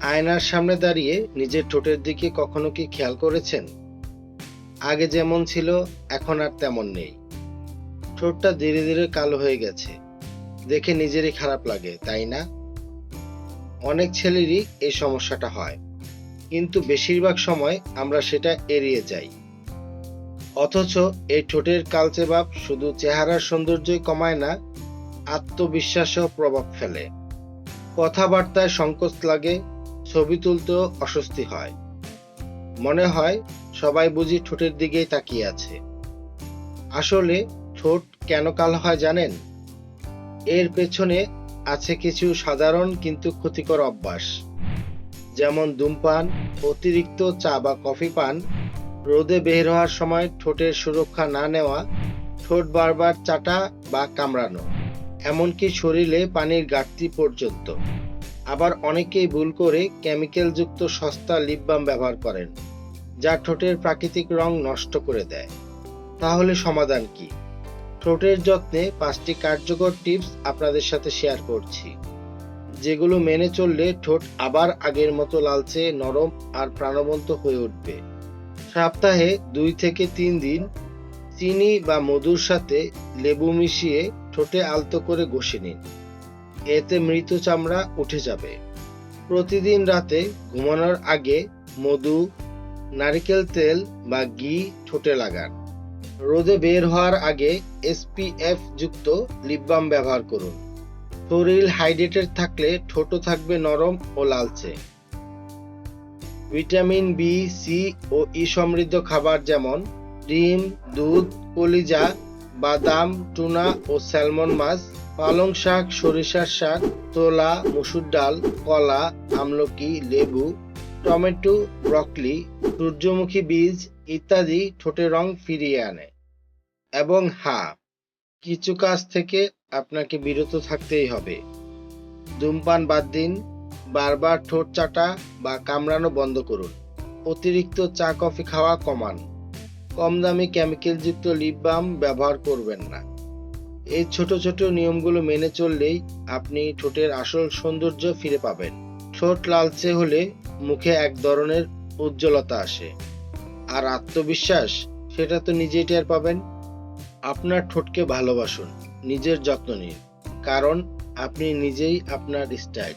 আয়নার সামনে দাঁড়িয়ে নিজের ঠোঁটের দিকে কখনো কি খেয়াল করেছেন? আগে যেমন ছিল, এখন আর তেমন নেই। ঠোঁটটা ধীরে ধীরে কালো হয়ে গেছে। দেখে নিজেরই খারাপ লাগে, তাই না? অনেক ছেলেরই এই সমস্যাটা হয়। কিন্তু বেশিরভাগ সময় আমরা সেটা এড়িয়ে যাই। অথচ এই ঠোঁটের কালচে ভাব শুধু চেহারার সৌন্দর্যই কমায় না, আত্মবিশ্বাসেও প্রভাব ফেলে। কথাবার্তায় সংকোচ লাগে ছবি তুলতেও অস্বস্তি হয়। মনে হয় সবাই বুঝি ঠোঁটের দিকেই তাকিয়ে আছে। আসলে ঠোঁট কেন কালো হয় জানেন? এর পেছনে আছে কিছু সাধারণ কিন্তু ক্ষতিকর অভ্যাস। যেমন ধূমপান, অতিরিক্ত চা বা কফি পান, রোদে বের হওয়ার সময় ঠোঁটের সুরক্ষা না নেওয়া, ঠোঁট বারবার চাটা বা কামড়ানো, এমনকি শরীরে পানির ঘাটতি পর্যন্ত। আবার অনেকেই ভুল করে কেমিক্যালযুক্ত সস্তা লিপ বাম ব্যবহার করেন, যা ঠোঁটের প্রাকৃতিক রং নষ্ট করে দেয়। তাহলে সমাধান কি? ঠোঁটের যত্নে পাঁচটি কার্যকর টিপস আপনাদের সাথে শেয়ার করছি। যেগুলো মেনে চললে ঠোঁট আবার আগের মতো লালচে, নরম আর প্রাণবন্ত হয়ে উঠবে। সপ্তাহে দুই থেকে তিন দিন চিনি বা মধুর সাথে লেবু মিশিয়ে ঠোঁটে আলতো করে ঘষে নিন। এতে মৃত চামড়া উঠে যাবে। প্রতিদিন রাতে ঘুমানোর আগে মধু, নারকেল তেল বা ঘি ঠোঁটে লাগান। রোদে বের হওয়ার আগে এসপিএফ যুক্ত লিপবাম ব্যবহার করুন। শরীর হাইড্রেটেড থাকলে ঠোঁটও থাকবে নরম ও লালচে। ভিটামিন বি সি ও ই সমৃদ্ধ খাবার যেমন ডিম, দুধ, কলিজা, বাদাম, টুনা ও স্যালমন মাছ পালং শাক, সরিষার শাক, তোলা, মসুর ডাল, কলা, আমলকি, লেবু, টমেটো, ব্রকলি, সূর্যমুখী বীজ ইত্যাদি ঠোঁটের রং ফিরিয়ে আনে এবং হা, কিছু কাজ থেকে আপনাকে বিরত থাকতেই হবে। ধূমপান বাদ দিন, বারবার ঠোঁট চাটা বা কামড়ানো বন্ধ করুন। অতিরিক্ত চা, কফি খাওয়া কমান। কম দামি কেমিক্যালযুক্ত লিপ বাম ব্যবহার করবেন না। এই ছোট ছোট নিয়মগুলো মেনে চললেই আপনি ঠোঁটের আসল সৌন্দর্য ফিরে পাবেন। ঠোঁট লালচে হলে মুখে এক ধরনের উজ্জ্বলতা আসে। আর আত্মবিশ্বাস, সেটা তো নিজেই টের পাবেন। আপনার ঠোঁটকে ভালোবাসুন, নিজের যত্ন নিন। কারণ আপনি নিজেই আপনার স্টাইল।